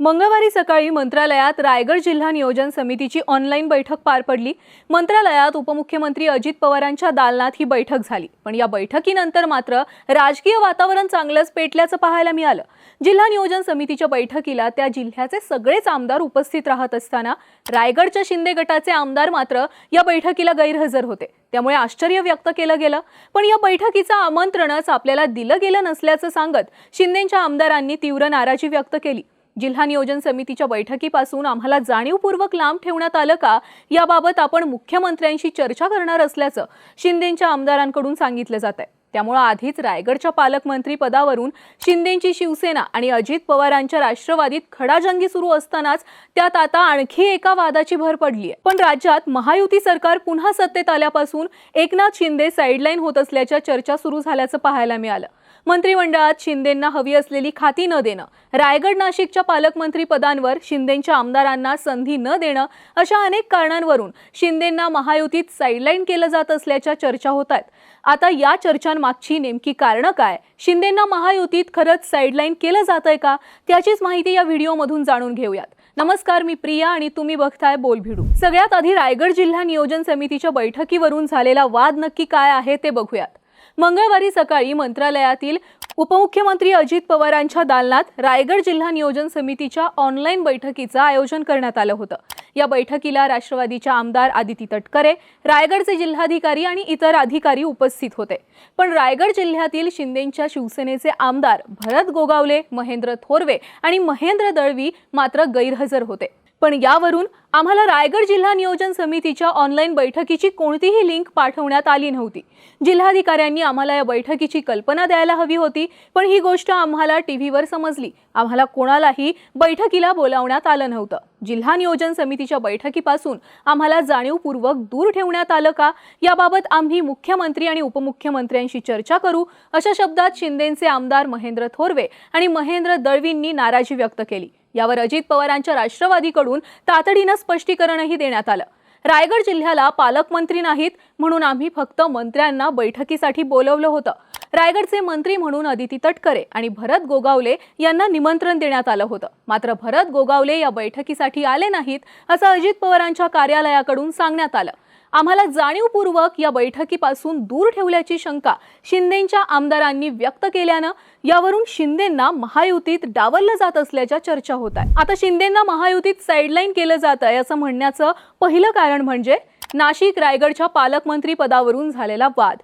मंगळवारी सकाळी मंत्रालयात रायगड जिल्हा नियोजन समितीची ऑनलाईन बैठक पार पडली. मंत्रालयात उपमुख्यमंत्री अजित पवारांच्या दालनात ही बैठक झाली. पण या बैठकीनंतर मात्र राजकीय वातावरण चांगलंच पेटल्याचं पाहायला मिळालं. जिल्हा नियोजन समितीच्या बैठकीला त्या जिल्ह्याचे सगळेच आमदार उपस्थित राहत असताना रायगडच्या शिंदे गटाचे आमदार मात्र या बैठकीला गैरहजर होते. त्यामुळे आश्चर्य व्यक्त केलं गेलं. पण या बैठकीचं आमंत्रणच आपल्याला दिलं गेलं नसल्याचं सांगत शिंदेच्या आमदारांनी तीव्र नाराजी व्यक्त केली. जिल्हा नियोजन समितीच्या बैठकीपासून आम्हाला जाणीवपूर्वक लांब ठेवण्यात आलं का? याबाबत आपण मुख्यमंत्र्यांशी चर्चा करणार असल्याचं शिंदेच्या आमदारांकडून सांगितलं जात आहे त्यामुळे आधीच रायगडच्या पालकमंत्री पदावरून शिंदेची शिवसेना आणि अजित पवारांच्या राष्ट्रवादीत खडाजंगी सुरू असतानाच त्यात आता आणखी एका वादाची भर पडली आहे पण राज्यात महायुती सरकार पुन्हा सत्तेत आल्यापासून एकनाथ शिंदे साईडलाईन होत असल्याच्या चर्चा सुरू झाल्याचं पाहायला मिळालं. मंत्रिमंडळात शिंदेंना हवी असलेली खाती न देणं रायगड नाशिकच्या पालकमंत्री पदांवर शिंदेंच्या आमदारांना संधी न देणं अशा अनेक कारणांवरून शिंदेंना महायुतीत साईडलाईन केलं जात असल्याच्या चर्चा होत आहेत. आता या चर्चांमागची नेमकी कारणं काय? शिंदेंना महायुतीत खरंच साईडलाईन केलं जात आहे का? त्याचीच माहिती या व्हिडिओमधून जाणून घेऊयात. नमस्कार मी प्रिया आणि तुम्ही बघताय बोल भिडू सगळ्यात आधी रायगड जिल्हा नियोजन समितीच्या बैठकीवरून झालेला वाद नक्की काय आहे ते बघूयात. मंगळवारी सकाळी मंत्रालयातील उपमुख्यमंत्री अजित पवारांच्या दालनात रायगड जिल्हा नियोजन समितीच्या ऑनलाईन बैठकीचं आयोजन करण्यात आलं होतं. या बैठकीला राष्ट्रवादीच्या आमदार आदिती तटकरे रायगडचे जिल्हाधिकारी आणि इतर अधिकारी उपस्थित होते. पण रायगड जिल्ह्यातील शिंदेच्या शिवसेनेचे आमदार भरत गोगावले महेंद्र थोरवे आणि महेंद्र दळवी मात्र गैरहजर होते. पण यावरून आम्हाला रायगड जिल्हा नियोजन समितीच्या ऑनलाईन बैठकीची कोणतीही लिंक पाठवण्यात आली नव्हती. जिल्हाधिकाऱ्यांनी आम्हाला या बैठकीची कल्पना द्यायला हवी होती पण ही गोष्ट आम्हाला टी व्हीवर समजली. आम्हाला कोणालाही बैठकीला बोलावण्यात आलं नव्हतं. जिल्हा नियोजन समितीच्या बैठकीपासून आम्हाला जाणीवपूर्वक दूर ठेवण्यात आलं का? याबाबत आम्ही मुख्यमंत्री आणि उपमुख्यमंत्र्यांशी चर्चा करू अशा शब्दात शिंदेचे आमदार महेंद्र थोरवे आणि महेंद्र दळवींनी नाराजी व्यक्त केली. यावर अजित पवारांच्या राष्ट्रवादीकडून तातडीनं स्पष्टीकरणही देण्यात आलं. रायगड जिल्ह्याला पालकमंत्री नाहीत म्हणून आम्ही फक्त मंत्र्यांना बैठकीसाठी बोलवलं होतं. रायगडचे मंत्री म्हणून अदिती तटकरे आणि भरत गोगावले यांना निमंत्रण देण्यात आलं होतं. मात्र भरत गोगावले या बैठकीसाठी आले नाहीत असं अजित पवारांच्या कार्यालयाकडून सांगण्यात आलं. आम्हाला जाणीवपूर्वक या बैठकीपासून दूर ठेवल्याची शंका शिंदेच्या आमदारांनी व्यक्त केल्यानं यावरून शिंदेंना महायुतीत डावललं जात असल्याच्या चर्चा होत आहे आता शिंदेंना महायुतीत साईडलाईन केलं जात आहे असं म्हणण्याचं पहिलं कारण म्हणजे नाशिक रायगडच्या पालकमंत्री पदावरून झालेला वाद.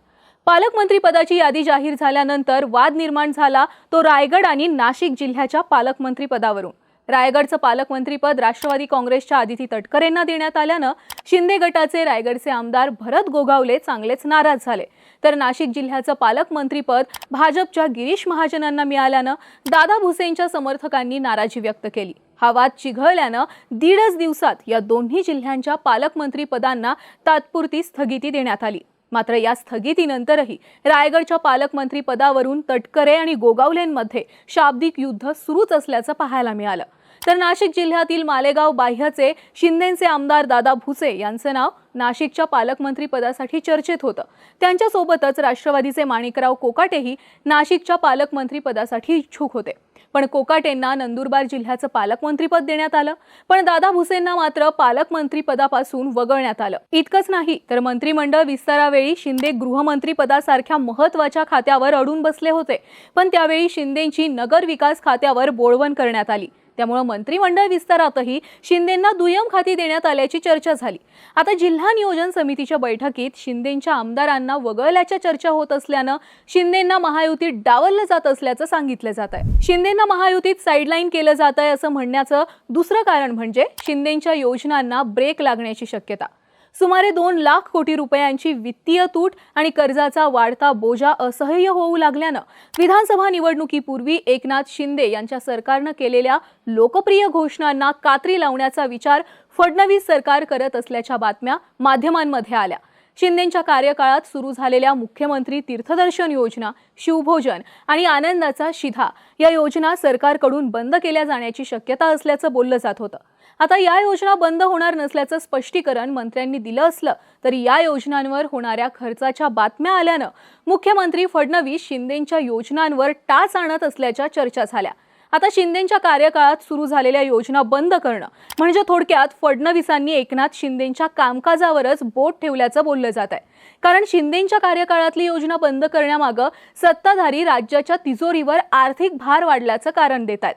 पालकमंत्री पदाची यादी जाहीर झाल्यानंतर वाद निर्माण झाला तो रायगड आणि नाशिक जिल्ह्याच्या पालकमंत्री पदावरून. रायगडचं पालकमंत्रीपद राष्ट्रवादी काँग्रेसच्या आदिती तटकरेंना देण्यात आल्यानं शिंदे गटाचे रायगडचे आमदार भरत गोगावले चांगलेच नाराज झाले. तर नाशिक जिल्ह्याचं पालकमंत्रीपद भाजपच्या गिरीश महाजनांना मिळाल्यानं दादा भुसेंच्या समर्थकांनी नाराजी व्यक्त केली. हा वाद चिघळल्यानं दीडच दिवसात या दोन्ही जिल्ह्यांच्या पालकमंत्रीपदांना तात्पुरती स्थगिती देण्यात आली. मात्र या स्थगितीनंतरही रायगडच्या पालकमंत्री पदावरून तटकरे आणि गोगावलेंमध्ये शाब्दिक युद्ध सुरूच असल्याचं पाहायला मिळालं. तर नाशिक जिल्ह्यातील मालेगाव बाह्यचे शिंदेचे आमदार दादा भुसे यांचं नाव नाशिकच्या पालकमंत्री पदासाठी चर्चेत होतं. त्यांच्यासोबतच राष्ट्रवादीचे माणिकराव कोकाटेही नाशिकच्या पालकमंत्री पदासाठी इच्छुक होते. पण कोकाटेंना नंदुरबार जिल्ह्याचं पालकमंत्रीपद देण्यात आलं. पण दादा भुसेंना मात्र पालकमंत्रीपदापासून वगळण्यात आलं. इतकंच नाही तर मंत्रिमंडळ विस्तारावेळी शिंदे गृहमंत्री पदासारख्या महत्त्वाच्या खात्यावर अडून बसले होते. पण त्यावेळी शिंदेची नगर विकास खात्यावर बोळवण करण्यात आली. त्यामुळे मंत्रिमंडळ विस्तारातही शिंदेंना दुय्यम खाती देण्यात आल्याची चर्चा झाली. आता जिल्हा नियोजन समितीच्या बैठकीत शिंदेंच्या आमदारांना वगळल्याच्या चर्चा होत असल्यानं शिंदेंना महायुतीत डावललं जात असल्याचं सांगितलं जात आहे. शिंदेंना महायुतीत साईडलाईन केलं जात आहे असं म्हणण्याचं दुसरं कारण म्हणजे शिंदेंच्या योजनांना ब्रेक लागण्याची शक्यता. सुमारे दोन लाख कोटी रुपयांची वित्तीय तूट आणि कर्जाचा वाढता बोजा असह्य होऊ लागल्यानं विधानसभा निवडणुकीपूर्वी एकनाथ शिंदे यांच्या सरकारनं केलेल्या लोकप्रिय घोषणांना कात्री लावण्याचा विचार फडणवीस सरकार करत असल्याच्या बातम्या माध्यमांमध्ये आल्या. शिंदेच्या कार्यकाळात सुरू झालेल्या मुख्यमंत्री तीर्थदर्शन योजना शिवभोजन आणि आनंदाचा शिधा या योजना सरकारकडून बंद केल्या जाण्याची शक्यता असल्याचं बोललं जात होतं. आता या योजना बंद होणार नसल्याचं स्पष्टीकरण मंत्र्यांनी दिलं असलं तरी या योजनांवर होणाऱ्या खर्चाच्या बातम्या आल्यानं मुख्यमंत्री फडणवीस शिंदेच्या योजनांवर टाच आणत असल्याच्या चर्चा झाल्या. आता शिंदेच्या कार्यकाळात सुरू झालेल्या योजना बंद करणं म्हणजे थोडक्यात फडणवीसांनी एकनाथ शिंदेच्या कामकाजावरच बोट ठेवल्याचं बोललं जात आहे. कारण शिंदेच्या कार्यकाळातली योजना बंद करण्यामागं सत्ताधारी राज्याच्या तिजोरीवर आर्थिक भार वाढल्याचं कारण देत आहेत.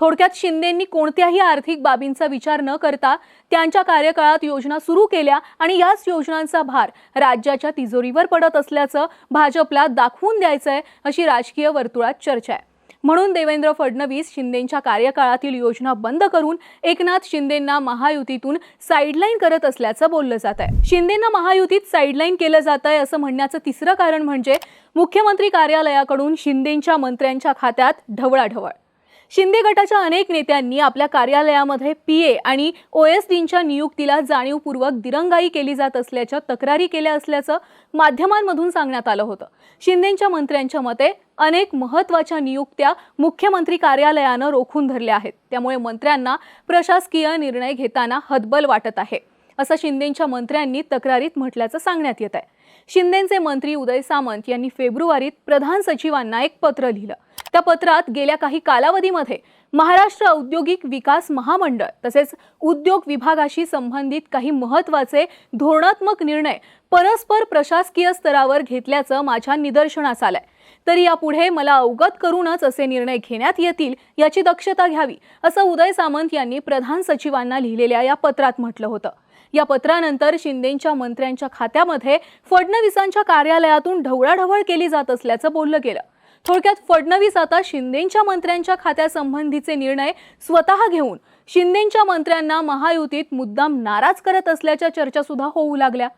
थोडक्यात शिंदेंनी कोणत्याही आर्थिक बाबींचा विचार न करता त्यांच्या कार्यकाळात योजना सुरू केल्या आणि याच योजनांचा भार राज्याच्या तिजोरीवर पडत असल्याचं भाजपला दाखवून द्यायचं आहे अशी राजकीय वर्तुळात चर्चा आहे. म्हणून देवेंद्र फडणवीस शिंदेच्या कार्यकाळातील योजना बंद करून एकनाथ शिंदेंना महायुतीतून साईडलाईन करत असल्याचं बोललं जात आहे. शिंदेंना महायुतीत साईडलाईन केलं जात आहे असं म्हणण्याचं तिसरं कारण म्हणजे मुख्यमंत्री कार्यालयाकडून शिंदेच्या मंत्र्यांच्या खात्यात ढवळाढवळ. शिंदे गटाच्या अनेक नेत्यांनी आपल्या कार्यालयामध्ये पी ए आणि ओएसडींच्या नियुक्तीला जाणीवपूर्वक दिरंगाई केली जात असल्याच्या तक्रारी केल्या असल्याचं माध्यमांमधून सांगण्यात आलं होतं. शिंदेच्या मंत्र्यांच्या मते अनेक महत्त्वाच्या नियुक्त्या मुख्यमंत्री कार्यालयानं रोखून धरल्या आहेत. त्यामुळे मंत्र्यांना प्रशासकीय निर्णय घेताना हतबल वाटत आहे असं शिंदेच्या मंत्र्यांनी तक्रारीत म्हटल्याचं सांगण्यात येत आहे शिंदेंचे मंत्री उदय सामंत यांनी फेब्रुवारीत प्रधान सचिवांना एक पत्र लिहिलं. त्या पत्रात गेल्या काही कालावधीमध्ये महाराष्ट्र औद्योगिक विकास महामंडळ तसेच उद्योग विभागाशी संबंधित काही महत्त्वाचे धोरणात्मक निर्णय परस्पर प्रशासकीय स्तरावर घेतल्याचं माझ्या निदर्शनास आलंय. तरी यापुढे मला अवगत करूनच असे निर्णय घेण्यात येतील याची दक्षता घ्यावी असं उदय सामंत यांनी प्रधान सचिवांना लिहिलेल्या या पत्रात म्हटलं होतं. या पत्रानंतर शिंदेच्या मंत्र्यांच्या खात्यामध्ये फडणवीसांच्या कार्यालयातून ढवळाढवळ केली जात असल्याचं बोललं गेलं. थोडक्यात फडणवीस आता शिंदेच्या मंत्र्यांच्या खात्यासंबंधीचे निर्णय स्वतः घेऊन शिंदेच्या मंत्र्यांना महायुतीत मुद्दाम नाराज करत असल्याच्या चर्चासुद्धा होऊ लागल्या.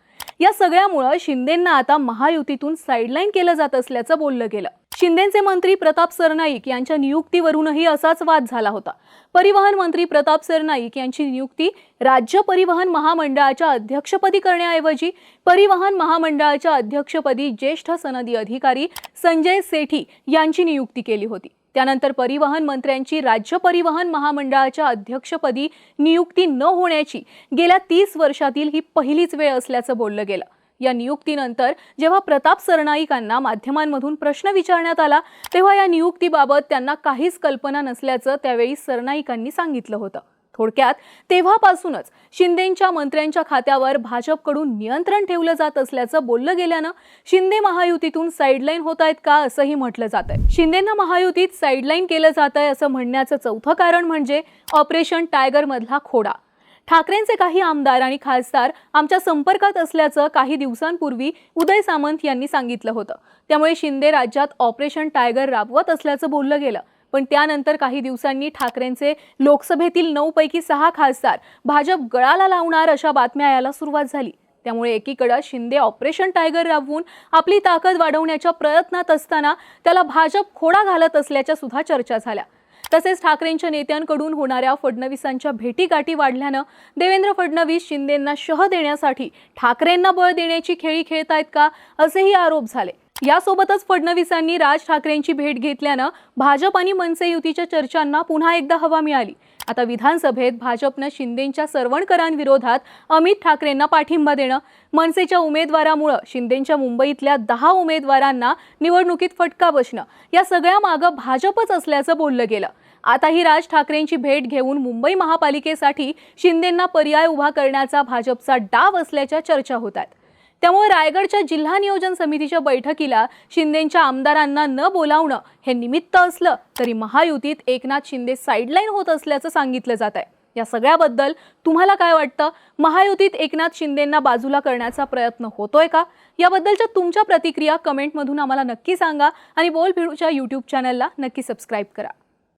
या सगळ्यामुळं शिंदेंना आता महायुतीतून साईडलाईन केलं जात असल्याचं बोललं गेलं. शिंदेचे मंत्री प्रताप सरनाईक यांच्या नियुक्तीवरूनही असाच वाद झाला होता. परिवहन मंत्री प्रताप सरनाईक यांची नियुक्ती राज्य परिवहन महामंडळाच्या अध्यक्षपदी करण्याऐवजी परिवहन महामंडळाच्या अध्यक्षपदी ज्येष्ठ सनदी अधिकारी संजय सेठी यांची नियुक्ती केली होती. त्यानंतर परिवहन मंत्र्यांची राज्य परिवहन महामंडळाच्या अध्यक्षपदी नियुक्ती न होण्याची गेल्या तीस वर्षातील ही पहिलीच वेळ असल्याचं बोललं गेलं. या नियुक्तीनंतर जेव्हा प्रताप सरनाईकांना माध्यमांमधून प्रश्न विचारण्यात आला तेव्हा या नियुक्तीबाबत त्यांना काहीच कल्पना नसल्याचं त्यावेळी सरनाईकांनी सांगितलं होतं. थोडक्यात तेव्हापासूनच शिंदेच्या मंत्र्यांच्या खात्यावर भाजपकडून नियंत्रण ठेवलं जात असल्याचं बोललं गेल्यानं शिंदे महायुतीतून साईडलाईन होत आहेत का असंही म्हटलं जात आहे शिंदेना महायुतीत साईडलाईन केलं जात आहे असं म्हणण्याचं चौथं कारण म्हणजे ऑपरेशन टायगर मधला खोडा. ठाकरेंचे काही आमदार आणि खासदार आमच्या संपर्कात असल्याचं काही दिवसांपूर्वी उदय सामंत यांनी सांगितलं होतं. त्यामुळे शिंदे राज्यात ऑपरेशन टायगर राबवत असल्याचं बोललं गेलं. पण त्यानंतर काही दिवसांनी ठाकरेंचे लोकसभेतील नऊ पैकी सहा खासदार भाजप गळाला लावणार अशा बातम्या यायला सुरुवात झाली. त्यामुळे एकीकडं शिंदे ऑपरेशन टायगर राबवून आपली ताकद वाढवण्याच्या प्रयत्नात असताना त्याला भाजप खोडा घालत असल्याच्या सुद्धा चर्चा झाल्या. तसेच ठाकरेंच्या नेत्यांकडून होणाऱ्या फडणवीसांच्या भेटीगाठी वाढल्यानं देवेंद्र फडणवीस शिंदेंना शह देण्यासाठी ठाकरेंना बळ देण्याची खेळी खेळतायत का असेही आरोप झाले. यासोबतच फडणवीसांनी राज ठाकरेंची भेट घेतल्यानं भाजप आणि मनसे युतीच्या चर्चांना पुन्हा एकदा हवा मिळाली. आता विधानसभेत भाजपनं शिंदेंच्या सरवणकरांविरोधात अमित ठाकरेंना पाठिंबा देणं मनसेच्या उमेदवारामुळं शिंदेच्या मुंबईतल्या दहा उमेदवारांना निवडणुकीत फटका बसणं या सगळ्या मागं भाजपच असल्याचं बोललं गेलं. आता ही राज ठाकरेंची भेट घेऊन मुंबई महापालिकेसाठी शिंदेंना पर्याय उभा करण्याचा भाजपचा डाव असल्याच्या चर्चा होत आहेत. त्यामुळे रायगडच्या जिल्हा नियोजन समितीच्या बैठकीला शिंदेच्या आमदारांना न बोलावणं हे निमित्त असलं तरी महायुतीत एकनाथ शिंदे साईडलाईन होत असल्याचं सांगितलं जात आहे. या सगळ्याबद्दल तुम्हाला काय वाटतं? महायुतीत एकनाथ शिंदेंना बाजूला करण्याचा प्रयत्न होतोय का? याबद्दलच्या तुमच्या प्रतिक्रिया कमेंटमधून आम्हाला नक्की सांगा आणि बोल भिडूच्या यूट्यूब चॅनलला नक्की सबस्क्राईब करा.